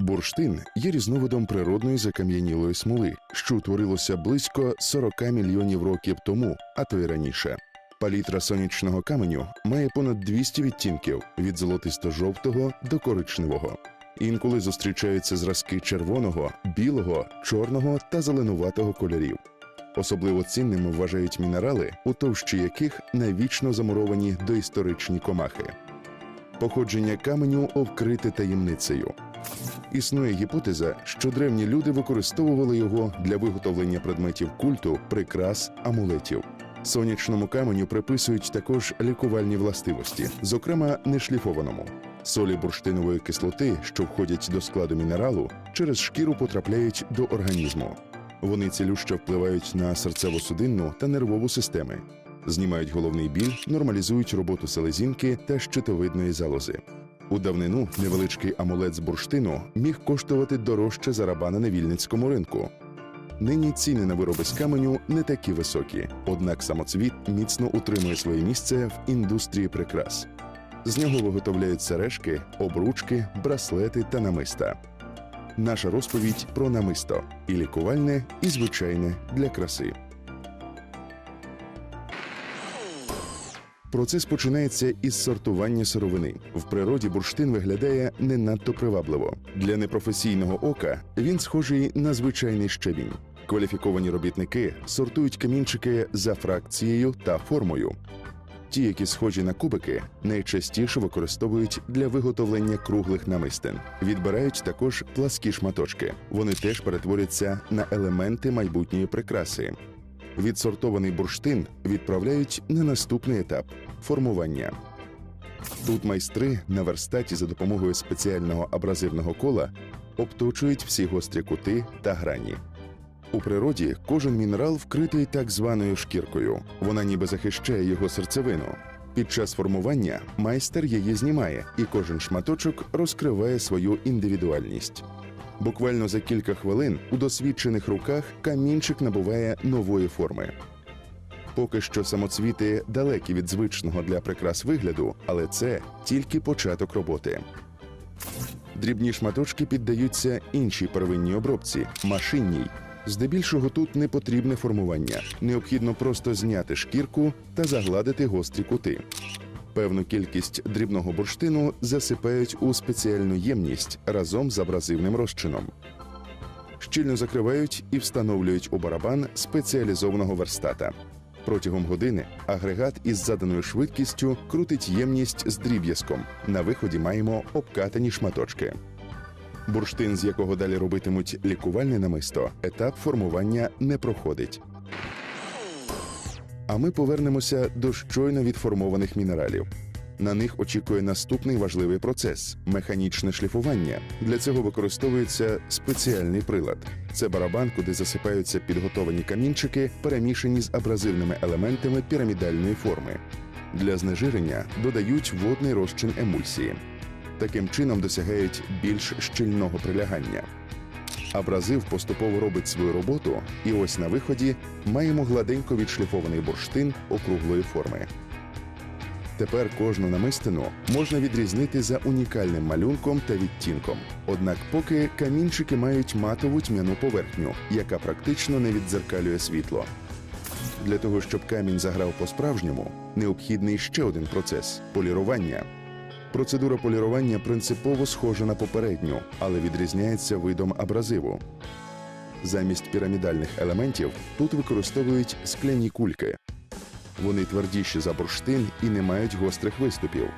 Бурштин є різновидом природної закам'янілої смоли, що утворилося близько 40 мільйонів років тому, а то й раніше. Палітра сонячного каменю має понад 200 відтінків від золотисто-жовтого до коричневого. Інколи зустрічаються зразки червоного, білого, чорного та зеленуватого кольорів. Особливо цінними вважають мінерали, у товщі яких навічно замуровані доісторичні комахи. Походження каменю обкрите таємницею. Існує гіпотеза, що древні люди використовували його для виготовлення предметів культу, прикрас, амулетів. Сонячному каменю приписують також лікувальні властивості, зокрема нешліфованому. Солі бурштинової кислоти, що входять до складу мінералу, через шкіру потрапляють до організму. Вони цілюще впливають на серцево-судинну та нервову системи, знімають головний біль, нормалізують роботу селезінки та щитовидної залози. У давнину невеличкий амулет з бурштину міг коштувати дорожче за рабана на вільницькому ринку. Нині ціни на вироби з каменю не такі високі, однак самоцвіт міцно утримує своє місце в індустрії прикрас. З нього виготовляють сережки, обручки, браслети та намиста. Наша розповідь про намисто і лікувальне, і звичайне для краси. Процес починається із сортування сировини. В природі бурштин виглядає не надто привабливо. Для непрофесійного ока він схожий на звичайний щебінь. Кваліфіковані робітники сортують камінчики за фракцією та формою. Ті, які схожі на кубики, найчастіше використовують для виготовлення круглих намистин. Відбирають також пласкі шматочки. Вони теж перетворяться на елементи майбутньої прикраси. Відсортований бурштин відправляють на наступний етап формування. Тут майстри на верстаті за допомогою спеціального абразивного кола обточують всі гострі кути та грані. У природі кожен мінерал вкритий так званою шкіркою. Вона ніби захищає його серцевину. Під час формування майстер її знімає, і кожен шматочок розкриває свою індивідуальність. Буквально за кілька хвилин у досвідчених руках камінчик набуває нової форми. Поки що самоцвіти далекі від звичного для прикрас вигляду, але це тільки початок роботи. Дрібні шматочки піддаються іншій первинній обробці машинній. Здебільшого тут не потрібне формування. Необхідно просто зняти шкірку та загладити гострі кути. Певну кількість дрібного бурштину засипають у спеціальну ємність разом з абразивним розчином. Щільно закривають і встановлюють у барабан спеціалізованого верстата. Протягом години агрегат із заданою швидкістю крутить ємність з дріб'язком. На виході маємо обкатані шматочки. Бурштин, з якого далі робитимуть лікувальне намисто, етап формування не проходить. А ми повернемося до щойно відформованих мінералів. На них очікує наступний важливий процес механічне шліфування. Для цього використовується спеціальний прилад. Це барабан, куди засипаються підготовані камінчики, перемішані з абразивними елементами пірамідальної форми. Для знежирення додають водний розчин емульсії. Таким чином досягають більш щільного прилягання. Абразив поступово робить свою роботу, і ось на виході маємо гладенько відшліфований бурштин округлої форми. Тепер кожну намистину можна відрізнити за унікальним малюнком та відтінком. Однак, поки камінчики мають матову тьмяну поверхню, яка практично не віддзеркалює світло. Для того, щоб камінь заграв по-справжньому, необхідний ще один процес полірування. Процедура полірування принципово схожа на попередню, але відрізняється видом абразиву. Замість пірамідальних елементів тут використовують скляні кульки. Вони твердіші за бурштин і не мають гострих виступів.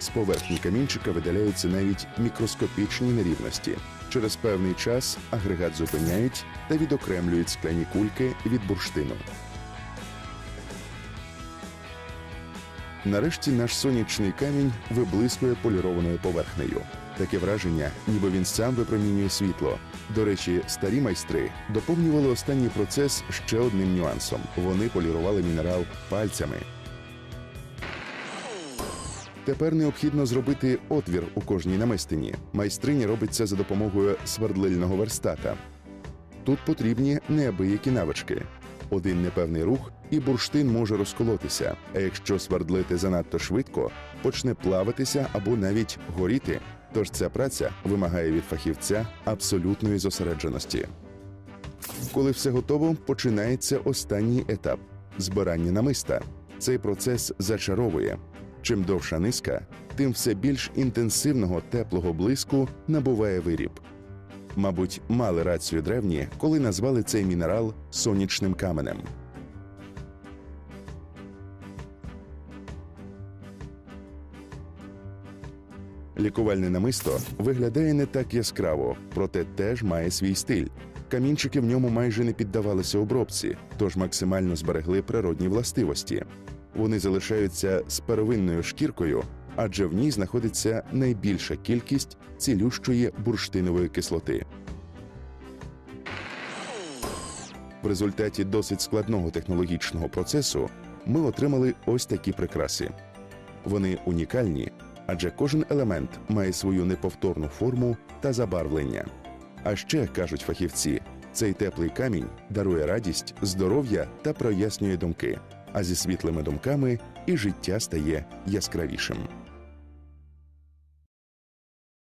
З поверхні камінчика видаляються навіть мікроскопічні нерівності. Через певний час агрегат зупиняють та відокремлюють скляні кульки від бурштину. Нарешті наш сонячний камінь виблискує полірованою поверхнею. Таке враження, ніби він сам випромінює світло. До речі, старі майстри доповнювали останній процес ще одним нюансом: вони полірували мінерал пальцями. Тепер необхідно зробити отвір у кожній намистині. Майстриня робить це за допомогою свердлильного верстата. Тут потрібні неабиякі навички. Один непевний рух, і бурштин може розколотися. А якщо свердлити занадто швидко, почне плавитися або навіть горіти. Тож ця праця вимагає від фахівця абсолютної зосередженості. Коли все готово, починається останній етап збирання намиста. Цей процес зачаровує. Чим довша низка, тим все більш інтенсивного теплого блиску набуває виріб. Мабуть, мали рацію древні, коли назвали цей мінерал сонячним каменем. Лікувальне намисто виглядає не так яскраво, проте теж має свій стиль. Камінчики в ньому майже не піддавалися обробці, тож максимально зберегли природні властивості. Вони залишаються з первинною шкіркою, адже в ній знаходиться найбільша кількість цілющої бурштинової кислоти. В результаті досить складного технологічного процесу ми отримали ось такі прикраси. Вони унікальні, адже кожен елемент має свою неповторну форму та забарвлення. А ще кажуть фахівці, цей теплий камінь дарує радість, здоров'я та прояснює думки. А зі світлими думками і життя стає яскравішим.